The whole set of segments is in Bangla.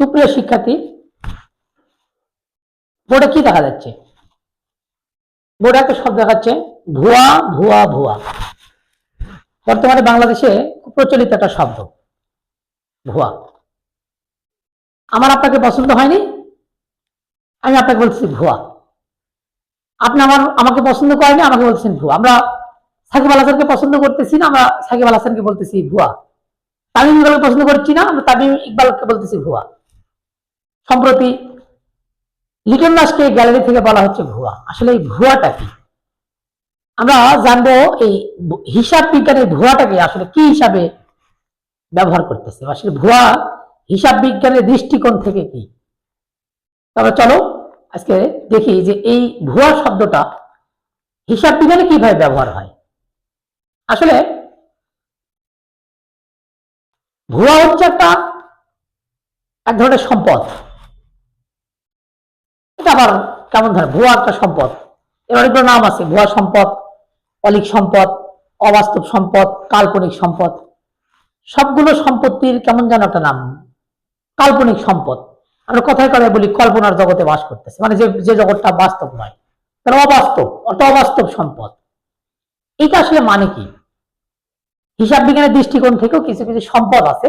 সুপ্রিয় শিক্ষার্থী, বোর্ডে কি দেখা যাচ্ছে? বোর্ডে একটা শব্দ দেখাচ্ছে, ভুয়া ভুয়া ভুয়া। বর্তমানে বাংলাদেশে প্রচলিত একটা শব্দ, ভুয়া। আমার আপনাকে পছন্দ হয়নি? আমি আপনাকে বলছি ভুয়া। আপনি আমার, আমাকে পছন্দ করেনি আমাকে বলছেন ভুয়া। আমরা সাকিব আল হাসানকে পছন্দ করতেছি না, আমরা সাকিব আল হাসানকে বলতেছি ভুয়া। তামিম ইকবালকে পছন্দ করছি না, আমরা তামিম ইকবালকে বলতেছি ভুয়া। সম্প্রতি লিটন দাসকে গ্যালারি থেকে বলা হচ্ছে ভুয়া। আসলে এই ভুয়াটা কি? আমরা জানব এই হিসাব বিজ্ঞানের ভুয়াটাকে আসলে কি হিসাবে ব্যবহার করতেছে আসলে ভুয়া হিসাব বিজ্ঞানের দৃষ্টিকোণ থেকে কি? তবে চলো আজকে দেখি যে এই ভুয়া শব্দটা হিসাব বিজ্ঞানে কীভাবে ব্যবহার হয়। আসলে ভুয়া হচ্ছে একটা এক ধরনের সম্পদ। এটা আবার কেমন ধরে? ভুয়া একটা সম্পদ। এর অনেকগুলো নাম আছে, ভুয়া সম্পদ, অলিক সম্পদ, অবাস্তব সম্পদ, কাল্পনিক সম্পদ। সবগুলো সম্পত্তির কেমন যেন একটা নাম। কাল্পনিক সম্পদ। আমরা কথায় কথায় বলি, কল্পনার জগতে বাস করতেছে। মানে যে যে জগৎটা বাস্তব নয় তারা অবাস্তব, অর্থাৎ অবাস্তব সম্পদ। এটা আসলে মানে কি? হিসাব বিজ্ঞানের দৃষ্টিকোণ থেকেও কিছু কিছু সম্পদ আছে।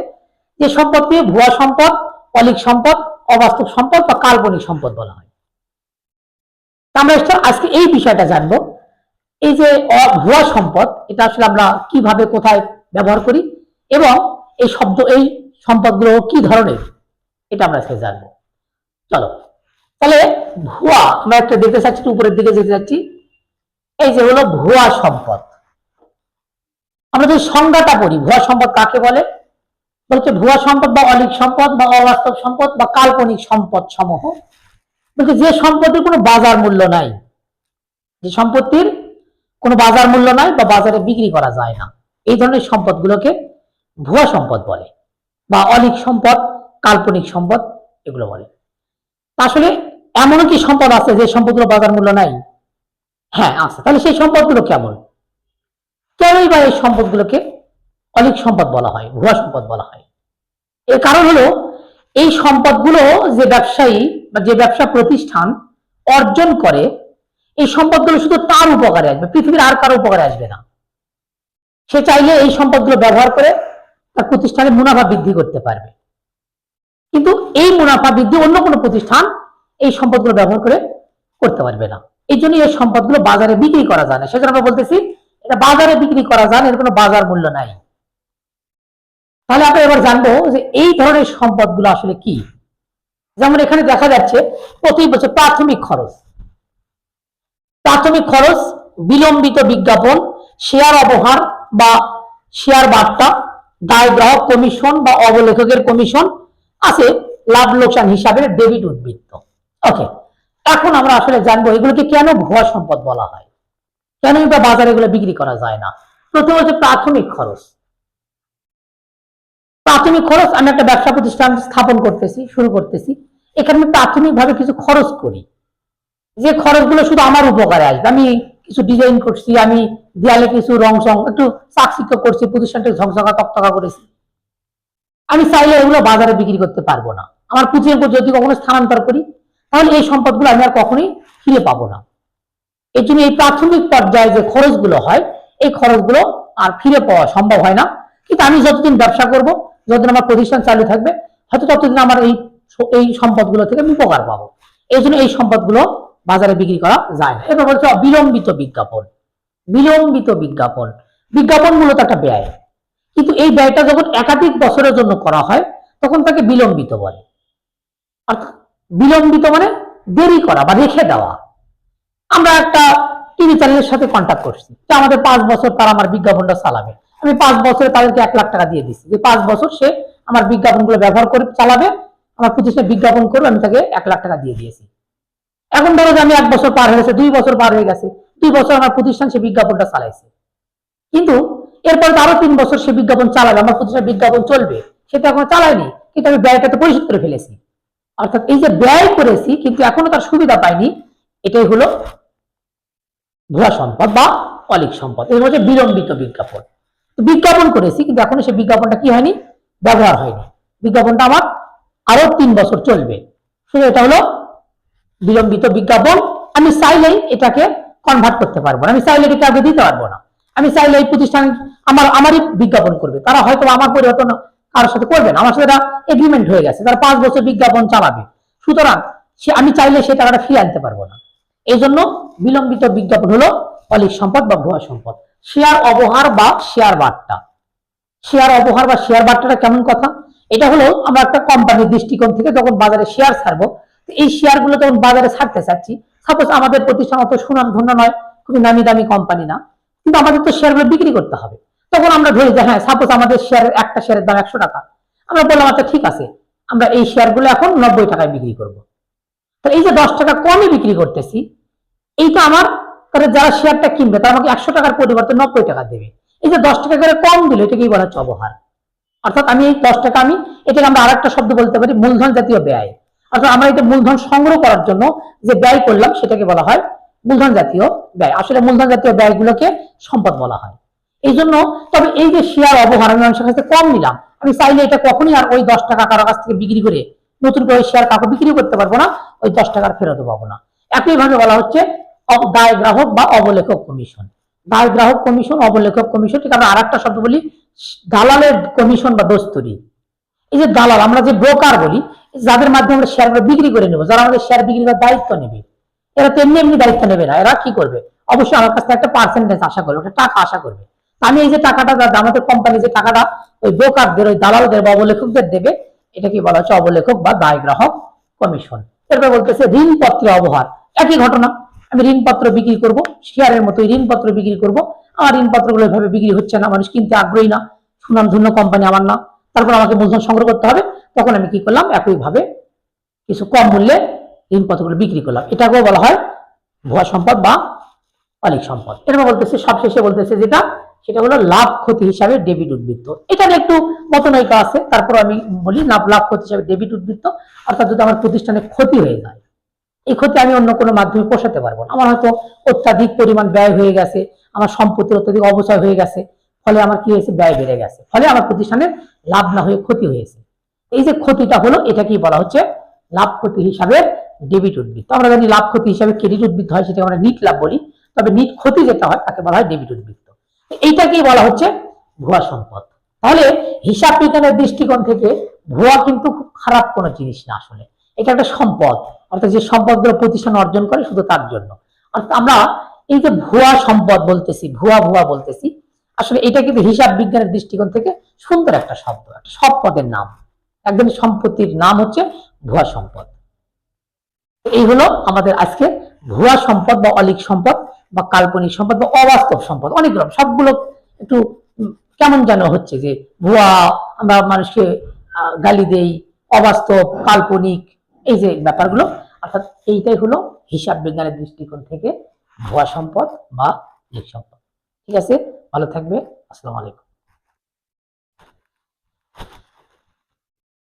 যে সম্পদকে ভুয়া সম্পদ, অলিক সম্পদ, অবাস্তব সম্পদ বা কাল্পনিক সম্পদ বলা হয়। আমরা আজকে এই বিষয়টা জানব। এই যে ভুয়া সম্পদ, এটা আসলে আমরা কীভাবে কোথায় ব্যবহার করি এবং এই শব্দ, এই সম্পদগুলো কি ধরনের, এটা আমরা আজকে চলো, তাহলে ভুয়া, আমরা একটা দেখতে চাচ্ছি উপরের দিকে যেতে চাচ্ছি। এই যে হলো ভুয়া সম্পদ। আমরা যদি সংজ্ঞাটা পড়ি, ভুয়া সম্পদ কাকে বলে? বলছে ভুয়া সম্পদ বা অলিক সম্পদ বা অবাস্তব সম্পদ বা কাল্পনিক সম্পদ সমূহ বলছে যে সম্পত্তির কোনো বাজার মূল্য নাই, যে সম্পত্তির কোনো বাজার মূল্য নাই বা বাজারে বিক্রি করা যায় না, এই ধরনের সম্পদগুলোকে ভুয়া সম্পদ বলে বা অলিক সম্পদ, কাল্পনিক সম্পদ এগুলো বলে। আসলে এমনও কি সম্পদ আছে যে সম্পদগুলো বাজার মূল্য নাই? হ্যাঁ আছে। তাহলে সেই সম্পদগুলো কেমন? কেনই বা এই সম্পদগুলোকে অলিক সম্পদ বলা হয়, ভুয়া সম্পদ বলা হয়? এর কারণ হলো, এই সম্পদগুলো যে ব্যবসায়ী বা যে ব্যবসা প্রতিষ্ঠান অর্জন করে, এই সম্পদগুলো শুধু তার উপকারে আসবে, পৃথিবীর আর কারও উপকারে আসবে না। সে চাইলে এই সম্পদগুলো ব্যবহার করে তার প্রতিষ্ঠানের মুনাফা বৃদ্ধি করতে পারবে। কিন্তু এই মুনাফা বৃদ্ধি অন্য কোনো প্রতিষ্ঠান এই সম্পদগুলো ব্যবহার করে করতে পারবে না। এই জন্য এই সম্পদগুলো বাজারে বিক্রি করা যায় না। সেজন্য আমরা বলতেছি, এটা বাজারে বিক্রি করা যায় এর কোনো বাজার মূল্য নাই। তাহলে আমরা এবার জানব যে এই ধরনের সম্পদগুলো আসলে কি? যেমন এখানে দেখা যাচ্ছে, প্রতি বছর প্রাথমিক খরচ। প্রাথমিক খরচ, বিলম্বিত বিজ্ঞাপন শেয়ার অবহার বা শেয়ার বার্তা, দায় গ্রাহক কমিশন বা অবলেখকের কমিশন আছে লাভ লোকসান হিসাবে ডেবিট উদ্বৃত্ত। ওকে এখন আমরা আসলে জানব এগুলোকে কেন ভুয়া সম্পদ বলা হয়? কেন এটা বাজারে এগুলো বিক্রি করা যায় না? প্রথম হচ্ছে প্রাথমিক খরচ। প্রাথমিক খরচ, আমি একটা ব্যবসা প্রতিষ্ঠান স্থাপন করতেছি, শুরু করতেছি। এখানে আমি প্রাথমিকভাবে কিছু খরচ করি। যে খরচগুলো শুধু আমার উপকারে আসবে। আমি কিছু ডিজাইন করছি, আমি দেয়ালে কিছু রং সং একটু চাকচিক্য করছি, প্রতিষ্ঠানটাকে ঝকঝকা তকতকা করেছি। আমি চাইলে এগুলো বাজারে বিক্রি করতে পারব না। আমার পুঁজির যদি কখনো স্থানান্তর করি, তাহলে এই সম্পদগুলো আমি আর কখনোই ফিরে পাবো না। এই জন্য এই প্রাথমিক পর্যায়ে যে খরচগুলো হয়, এই খরচগুলো আর ফিরে পাওয়া সম্ভব হয় না। কিন্তু আমি যতদিন ব্যবসা করব যতদিন আমার প্রতিষ্ঠান চালু থাকবে, হয়তো ততদিন আমার এই এই সম্পদগুলো থেকে আমি উপকার পাবো। এই জন্য এই সম্পদগুলো বাজারে বিক্রি করা যায় না। এবার বলছে বিলম্বিত বিজ্ঞাপন। বিলম্বিত বিজ্ঞাপন। বিজ্ঞাপন মূলত একটা ব্যয়। কিন্তু এই ব্যয়টা যখন একাধিক বছরের জন্য করা হয়, তখন তাকে বিলম্বিত বলে। অর্থাৎ বিলম্বিত মানে দেরি করা বা রেখে দেওয়া। আমরা একটা টিভি চ্যানেলের সাথে কন্ট্যাক্ট করছি। যে আমাদের পাঁচ বছর তারা আমার বিজ্ঞাপনটা চালাবে। আমি পাঁচ বছরে তাদেরকে এক লাখ টাকা দিয়ে দিচ্ছি যে পাঁচ বছর সে আমার বিজ্ঞাপনগুলো ব্যবহার করে চালাবে, আমার প্রতিষ্ঠানে বিজ্ঞাপন করবে আমি তাকে এক লাখ টাকা দিয়ে দিয়েছি। এখন ধরো যে আমি এক বছর পার হয়ে গেছে, দুই বছর পার হয়ে গেছে, দুই বছর আমার প্রতিষ্ঠান সে বিজ্ঞাপনটা চালাইছে। কিন্তু এরপরে তো আরও তিন বছর সে বিজ্ঞাপন চালাবে, আমার প্রতিষ্ঠানে বিজ্ঞাপন চলবে সেটা এখন চালায়নি, কিন্তু আমি ব্যয়টা তো পরিশোধ করে ফেলেছি। অর্থাৎ এই যে ব্যয় করেছি, কিন্তু এখনও তার সুবিধা পাইনি, এটাই হলো ভুয়া সম্পদ বা অলিক সম্পদ। এর হচ্ছে বিলম্বিত বিজ্ঞাপন। বিজ্ঞাপন করেছি, কিন্তু এখনও সে বিজ্ঞাপনটা কি হয়নি? ব্যবহার হয়নি। বিজ্ঞাপনটা আমার আরও তিন বছর চলবে। শুধু এটা হলো বিলম্বিত বিজ্ঞাপন। আমি চাইলেই এটাকে কনভার্ট করতে পারব না। আমি চাইলে এটাকে আগে দিতে পারব না। আমি চাইলে এই প্রতিষ্ঠান আমার, আমারই বিজ্ঞাপন করবে। তারা হয়তো আমার পরিবর্তন কারোর সাথে করবে না। আমার সাথে এগ্রিমেন্ট হয়ে গেছে। তারা পাঁচ বছর বিজ্ঞাপন চালাবে। সুতরাং সে, আমি চাইলে সে টাকাটা ফিরে আনতে পারব না। এই জন্য বিলম্বিত বিজ্ঞাপন হলো অলিক সম্পদ বা ভুয়া সম্পদ। শেয়ার অবহার বা শেয়ার বার্তা শেয়ার অবহার বা শেয়ার বার্তাটা কেমন কথা? এটা হলো আমরা একটা কোম্পানির দৃষ্টিকোণ থেকে যখন বাজারে শেয়ার ছাড়বো এই শেয়ারগুলো যখন বাজারে ছাড়তে চাচ্ছি সাপোজ আমাদের প্রতিষ্ঠান অত সুনাম ধন্য নয়, খুবই নামি দামি কোম্পানি না, কিন্তু আমাদের তো শেয়ারগুলো বিক্রি করতে হবে। তখন আমরা ধরি যে হ্যাঁ সাপোজ আমাদের শেয়ারের একটা শেয়ারের দাম একশো টাকা। আমরা বললাম আচ্ছা ঠিক আছে, আমরা এই শেয়ারগুলো এখন নব্বই টাকায় বিক্রি করব। তো এই যে দশ টাকা কমে বিক্রি করতেছি, এইটা আমার তাহলে যারা শেয়ারটা কিনবে, তারা আমাকে একশো টাকার পরিবর্তে নব্বই টাকা দেবে। এই যে দশ টাকা করে কম দিল, এটাকেই বলা হচ্ছে অবহার অর্থাৎ আমি এই দশ টাকা, আমি এটাকে আমরা আরেকটা শব্দ বলতে পারি, মূলধন জাতীয় ব্যয়। অর্থাৎ আমরা এটা মূলধন সংগ্রহ করার জন্য যে ব্যয় করলাম, সেটাকে বলা হয় মূলধন জাতীয় ব্যয়। আসলে মূলধন জাতীয় ব্যয়গুলোকে সম্পদ বলা হয়। এই জন্য তবে এই যে শেয়ার অবহার, আমি মানুষের কাছে কম নিলাম, আমি চাইলে এটা কখনই আর ওই দশ টাকা কারও কাছ থেকে বিক্রি করে, নতুন করে শেয়ার কাউকে বিক্রি করতে পারব না, ওই দশ টাকার ফেরত পাবো না। একইভাবে বলা হচ্ছে দায় গ্রাহক বা অবলেখক কমিশন। দায় গ্রাহক কমিশন, অবলেখক কমিশন, ঠিক আমরা আর শব্দ বলি, দালালের কমিশন বা দোস্তরি এই যে দালাল, আমরা যে ব্রোকার বলি যাদের মাধ্যমে আমরা শেয়ারগুলো বিক্রি করে নেব, যারা আমাদের শেয়ার বিক্রি করার দায়িত্ব নেবে, এরা তো এমনি এমনি দায়িত্ব নেবে না, এরা কি করবে? অবশ্যই আমার কাছ থেকে একটা পার্সেন্টেজ আশা করবে একটা টাকা আশা করবে। আমি এই যে টাকাটা আমাদের কোম্পানি যে টাকাটা ওই ব্রোকারদের, ওই দালালদের বা অবলেখকদের দেবে, এটা কি বলা হচ্ছে অবলেখক বা দায় গ্রাহক কমিশন। এরপর বলতেছে ঋণপত্রে অবহার, একই ঘটনা। আমি ঋণপত্র বিক্রি করব, শেয়ারের মতো ঋণপত্র বিক্রি করব। আমার ঋণপত্রগুলো এভাবে বিক্রি হচ্ছে না, মানুষ কিনতে আগ্রহী না সুনাম ধন্য কোম্পানি আমার না। তারপর আমাকে মূলধন সংগ্রহ করতে হবে, তখন আমি কি করলাম, একইভাবে কিছু কম মূল্যে ঋণপত্রগুলো বিক্রি করলাম। এটাকেও বলা হয় ভুয়া সম্পদ বা অলিক সম্পদ। এরপর বলতেছে, সবশেষে বলতেছে যেটা, সেটা হলো লাভ ক্ষতি হিসাবে ডেবিট উদ্বৃত্ত। এখানে একটু মতনৈকা আছে, তারপর আমি বলি লাভ লাভ ক্ষতি হিসাবে ডেবিট উদ্বৃত্ত। অর্থাৎ যদি আমার প্রতিষ্ঠানে ক্ষতি হয়ে যায় এই ক্ষতি আমি অন্য কোনো মাধ্যমে পোষাতে পারব না। আমার হয়তো অত্যাধিক পরিমাণ ব্যয় হয়ে গেছে, আমার সম্পত্তির অত্যাধিক অবচয় হয়ে গেছে, ফলে আমার কি হয়েছে? ব্যয় বেড়ে গেছে। ফলে আমার প্রতিষ্ঠানের লাভ না হয়ে ক্ষতি হয়েছে। এই যে ক্ষতিটা হলো এটা কি বলা হচ্ছে লাভ ক্ষতি হিসাবে ডেবিট উদ্বৃত্ত আমরা জানি লাভ ক্ষতি হিসাবে ক্রেডিট উদ্বৃত্ত হয়, সেটাকে আমরা নিট লাভ বলি। তবে নিট ক্ষতি যেটা হয়, তাকে বলা হয় ডেবিট উদ্বৃত্ত এইটাকেই বলা হচ্ছে ভুয়া সম্পদ। তাহলে হিসাব বিজ্ঞানের দৃষ্টিকোণ থেকে ভুয়া কিন্তু খুব খারাপ কোনো জিনিস না আসলে। এটা একটা সম্পদ। অর্থাৎ যে সম্পদগুলো প্রতিষ্ঠান অর্জন করে শুধু তার জন্য। অর্থাৎ আমরা এই যে ভুয়া সম্পদ বলতেছি, ভুয়া ভুয়া বলতেছি, আসলে এটা কিন্তু হিসাব বিজ্ঞানের দৃষ্টিকোণ থেকে সুন্দর একটা শব্দ, একটা সম্পদের নাম। একদম সম্পত্তির নাম হচ্ছে ভুয়া সম্পদ। এই হলো আমাদের আজকে ভুয়া সম্পদ বা অলিক সম্পদ বা কাল্পনিক সম্পদ বা অবাস্তব সম্পদ, অনেক রকম। সবগুলো একটু কেমন যেন হচ্ছে যে ভুয়া, আমরা মানুষকে গালি দেই, অবাস্তব, কাল্পনিক এই যে ব্যাপারগুলো, অর্থাৎ এইটাই হলো হিসাব বিজ্ঞানের দৃষ্টিকোণ থেকে ভুয়া সম্পদ বা অলিক সম্পদ ঠিক আছে? ভালো থাকবে। আসসালামু আলাইকুম।